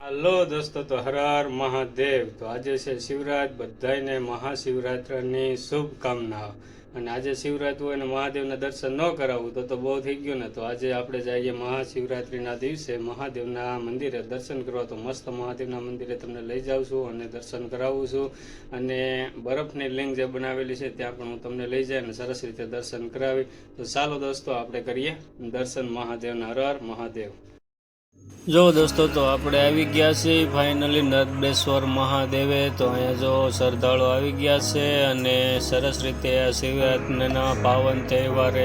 હાલો દોસ્તો, તો હર હર મહાદેવ. તો આજે છે શિવરાત. બધાયને મહાશિવરાત્રની શુભકામનાઓ. અને આજે શિવરાત હોય અને મહાદેવના દર્શન ન કરાવવું તો તો બહુ થઈ ગયું ને. તો આજે આપણે જઈએ મહાશિવરાત્રિના દિવસે. મહાદેવના મંદિરે દર્શન કરવા. તો મસ્ત મહાદેવના મંદિરે તમને લઈ જાઉં છું અને દર્શન કરાવું છું. અને બરફની લિંગ જે બનાવેલી છે ત્યાં પણ હું તમને લઈ જાય અને સરસ રીતે દર્શન કરાવી. તો ચાલો દોસ્તો, આપણે કરીએ દર્શન. મહાદેવના હર હર મહાદેવ. જો દોસ્તો, તો આપણે આવી ગયા છીએ ફાઇનલી નર્મદેશ્વર મહાદેવે. તો અહીંયા જો શ્રદ્ધાળુ આવી ગયા છે અને સરસ રીતે આ શિવરાત્રિના પાવન તહેવારે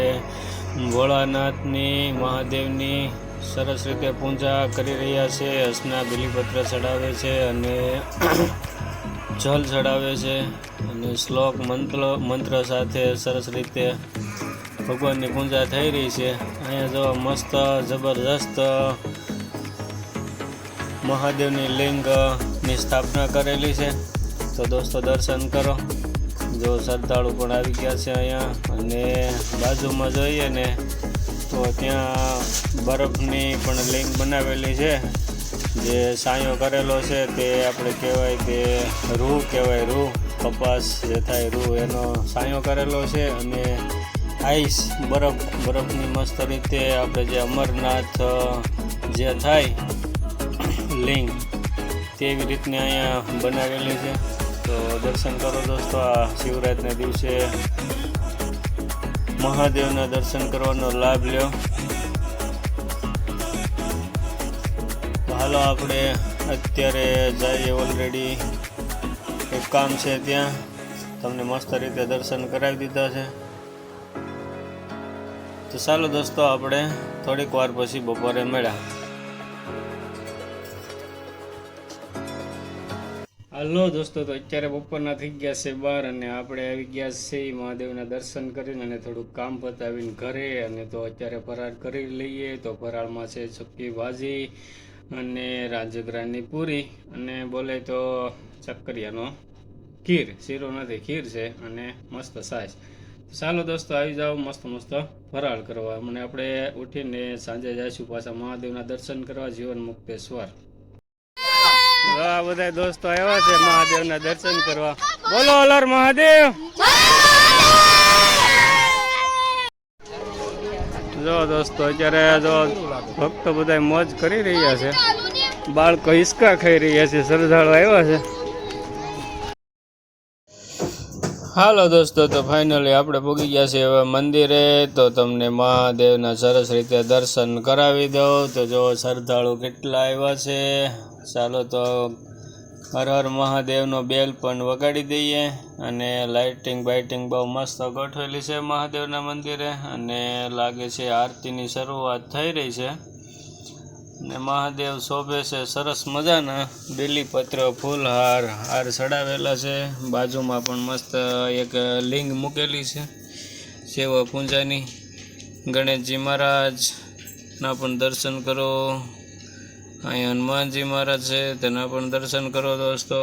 ભોળાનાથની, મહાદેવની સરસ રીતે પૂજા કરી રહ્યા છે હસના બિલીપત્ર ચડાવે છે અને જલ ચડાવે છે અને શ્લોક મંત્ર મંત્ર સાથે સરસ રીતે ભગવાનની પૂજા થઈ રહી છે. અહીંયા જો મસ્ત, જબરજસ્ત મહાદેવની લિંગની સ્થાપના કરેલી છે. તો દોસ્તો, દર્શન કરો. જો શ્રદ્ધાળુ પણ આવી ગયા છે અહીંયા અને બાજુમાં જોઈએ ને, તો ત્યાં બરફની પણ લિંગ બનાવેલી છે. જે સાયો કરેલો છે તે આપણે કહેવાય કે રૂ, કહેવાય રૂ, કપાસ જે થાય રૂ, એનો સાયો કરેલો છે અને આઈસ, બરફ, બરફની મસ્ત રીતે આપણે જે અમરનાથ જે થાય લિંગ તેવી રીતને અહીંયા બનાવેલી છે. તો દર્શન કરો દોસ્તો, આ શિવરાતના દિવસે મહાદેવના દર્શન કરવાનો લાભ લ્યો. હાલો આપણે અત્યારે જઈએ ઓલરેડી એક કામ છે ત્યાં. તમને મસ્ત રીતે દર્શન કરાવી દીધા છે. તો ચાલો દોસ્તો, આપણે થોડીક વાર પછી બપોરે મળ્યા. હાલો દોસ્તો, તો અત્યારે બપોરના થઈ ગયા છે બાર અને આપણે આવી ગયા છે મહાદેવના દર્શન કરીને અને થોડુંક કામ પતાવીને ઘરે અને તો અત્યારે ફરાળ કરી લઈએ તો ફરાળમાં છે ચક્કી ભાજી અને રાજગરાની પૂરી અને બોલે તો ચક્કરિયાનો ખીર શીરો નથી ખીર છે અને મસ્ત સાસ ચાલો દોસ્તો, આવી જાઓ, મસ્ત મસ્ત ફરાળ કરવા. અને આપણે ઉઠીને સાંજે જઈશું પાછા મહાદેવના દર્શન કરવા, જીવન મુક્તેશ્વર. બધા દોસ્તો આવ્યા છે મહાદેવના દર્શન કરવા. બોલો અલર મહાદેવ. જો દોસ્તો, અત્યારે જો ભક્તો બધા મોજ કરી રહ્યા છે. બાળકો હિસકા ખાઈ રહ્યા છે, શ્રદ્ધાળુ આવ્યા છે. હાલો દોસ્તો, તો ફાઇનલી આપણે પૂગી ગયા છે હવે મંદિરે. તો તમને મહાદેવના સરસ રીતે દર્શન કરાવી દઉં. તો જો શ્રદ્ધાળુ કેટલા આવ્યા છે. ચાલો તો હર હર મહાદેવનો બેલ પણ વગાડી દઈએ અને લાઇટિંગ બાઇટિંગ બહુ મસ્ત ગોઠવેલી છે મહાદેવના મંદિરે અને લાગે છે આરતીની શરૂઆત થઈ રહી છે. ને મહાદેવ શોભે છે સરસ મજાના બેલીપત્ર ફૂલહાર, હાર ચડાવેલા છે. બાજુમાં પણ મસ્ત એક લિંગ મૂકેલી છે. સેવા પૂજાની. ગણેશજી મહારાજના પણ દર્શન કરો. અહીંયા હનુમાનજી મહારાજ છે, તેના પણ દર્શન કરો દોસ્તો.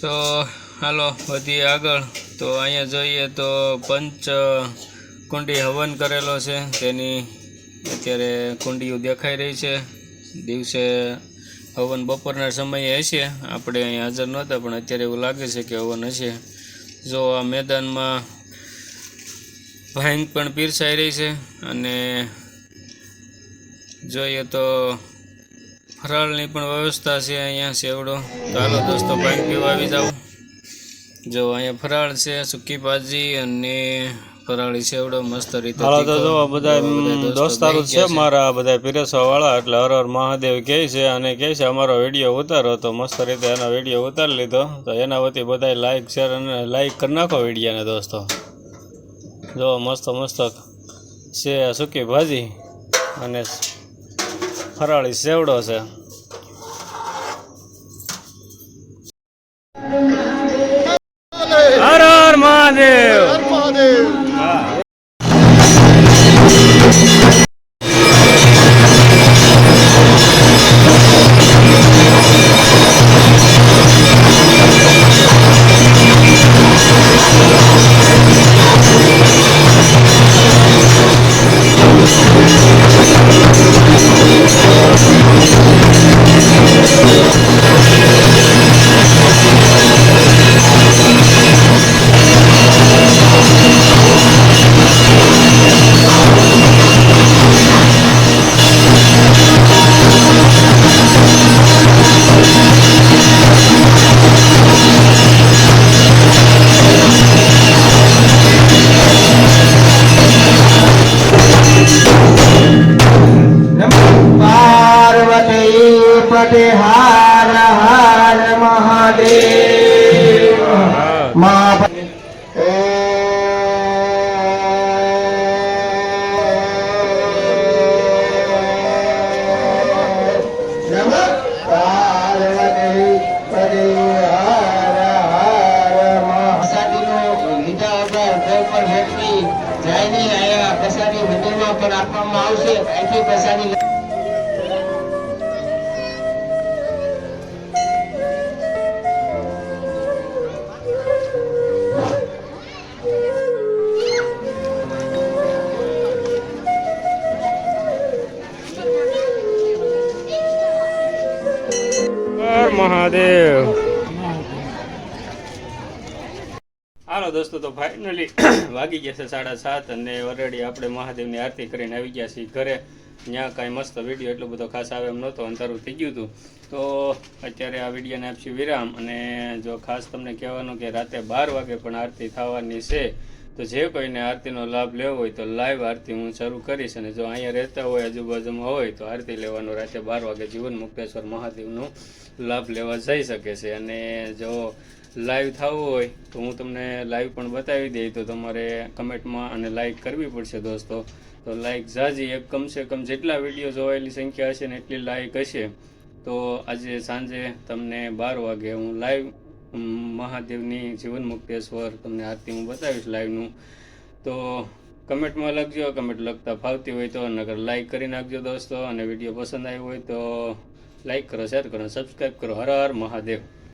તો હાલો, વધીએ આગળ. તો અહીંયા જોઈએ તો પંચ કુંડી હવન કરેલો છે, તેની અત્યારે કુંડીઓ દેખાઈ રહી છે. દિવસે હવન બપોરના સમયે હશે, આપણે અહીંયા હાજર નહોતા, પણ અત્યારે એવું લાગે છે કે હવન હશે. જો આ મેદાનમાં ભાંગ પણ પીરસાઈ રહી છે, અને જોઈએ તો ફરાળની પણ વ્યવસ્થા છે અહીંયા સેવડો ચાલો દોસ્તો પાણી પીવા આવી જાઓ. જો અહીંયા ફરાળ છે સૂકી ભાજી અને ફરાળી સેવડો મસ્ત રીતે હાલો તો જો બધા દોસ્તારો છે મારા બધા પીરસવા વાળા એટલે હર હર મહાદેવ કહે છે અને કહે છે અમારો વીડિયો ઉતારો. તો મસ્ત રીતે એનો વીડિયો ઉતારી લીધો. તો એના વતી બધા લાઈક શેર અને લાઈક કરી નાખો વિડીયાને દોસ્તો. જો મસ્ત મસ્ત છે સૂકી ભાજી અને ફરાળી સેવડો છે. હર હર મહાદેવ. પાર્વતી પટે હાર હાર મહાદેવ. મા પટે પ્રસાદી મંદિરમાં પણ આપવામાં આવશે અહીંથી પ્રસાદી મહાદેવ. હાલો દોસ્તો, તો ફાઇનલી વાગી ગયા છે સાડા સાત અને ઓલરેડી આપણે મહાદેવની આરતી કરીને આવી ગયા છીએ ઘરે. ત્યાં કાંઈ મસ્ત વીડિયો એટલો બધો ખાસ આવે એમ નહોતો અંતરું થઈ ગયું હતું. તો અત્યારે આ વિડીયોને આપશું વિરામ અને જો ખાસ તમને કહેવાનું કે રાતે બાર વાગે પણ આરતી થવાની છે તો જે કોઈને આરતીનો લાભ લેવો હોય તો લાઈવ આરતી હું શરૂ કરીશ અને જો અહીંયા રહેતા હોય, આજુબાજુમાં હોય તો આરતી લેવાનો રાતે બાર વાગે જીવન મુક્તેશ્વર મહાદેવનો લાભ લેવા જઈ શકે છે. અને જો લાઈવ થવું હોય તો હું તમને લાઈવ પણ બતાવી દઈ. તો તમારે કમેન્ટમાં અને લાઈક કરવી પડશે દોસ્તો. તો લાઈક જાજી એક કમસે કમ જેટલા વીડિયો જોવાયેલી સંખ્યા હશે ને એટલી લાઈક હશે. તો આજે સાંજે તમને બાર વાગે હું લાઈવ મહાદેવની જીવન મુક્તેશ્વર તમને આરતી હું બતાવીશ લાઈવનું તો કમેન્ટમાં લખજો કમેન્ટ લખતા ફાવતી હોય તો નગર લાઈક કરી નાખજો દોસ્તો. અને વીડિયો પસંદ આવ્યો હોય તો લાઈક કરો શેર કરો સબસ્ક્રાઈબ કરો. હર હર મહાદેવ.